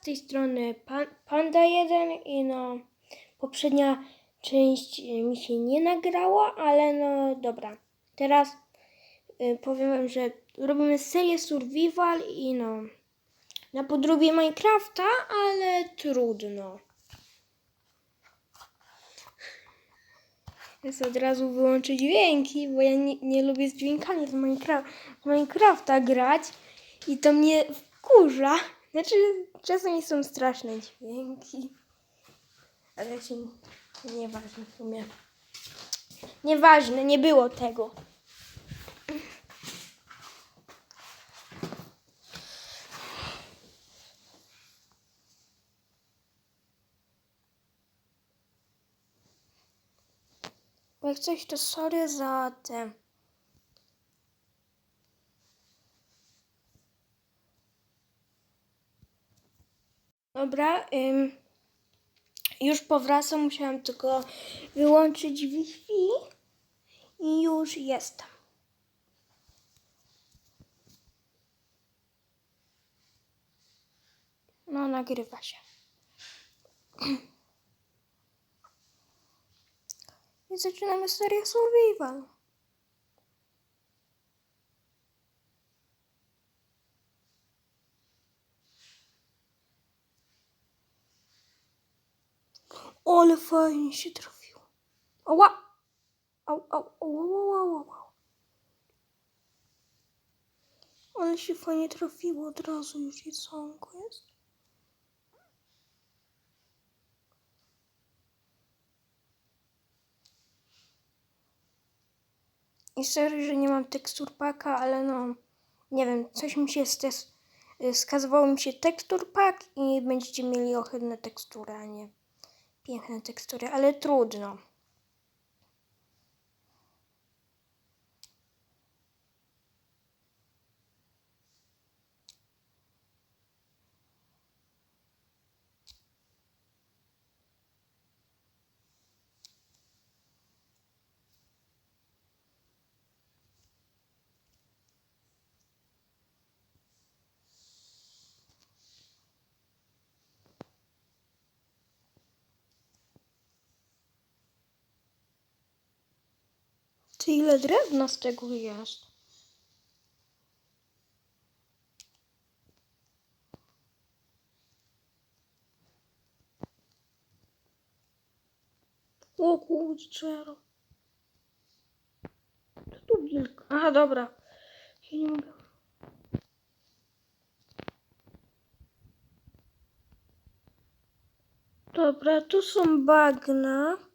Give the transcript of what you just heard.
Z tej strony pan, Panda 1 i no poprzednia część y, mi się nie nagrała, ale no dobra. Teraz y, powiem wam, że robimy serię survival i no na podróbie Minecrafta, ale trudno. Jest od razu wyłączyć dźwięki, bo ja nie, nie lubię z dźwiękami z, Minecraft, z Minecrafta grać i to mnie wkurza. Znaczy, czasami są straszne dźwięki, ale się nieważne w sumie. Nieważne, nie było tego. Jak coś, to sorry za te. Dobra, ym, już powracam, musiałam tylko wyłączyć Wi-Fi i już jestem. No, nagrywa się. I zaczynamy serię survival. Ale fajnie się trafiło. Ała! Au, au, au, au, au, au. Ale się fajnie trafiło od razu, już jedzonko jest. I sorry, że nie mam tekstur paka, ale no, nie wiem, coś mi się stes- y, skazywało mi się tekstur pak i będziecie mieli ohydne tekstury, a nie piękne tekstury, ale trudno. Ty ile drewna z tego jest? O kurczę. Co tu wilk? Aha, dobra. Ja nie mogę. Dobra, tu są bagna.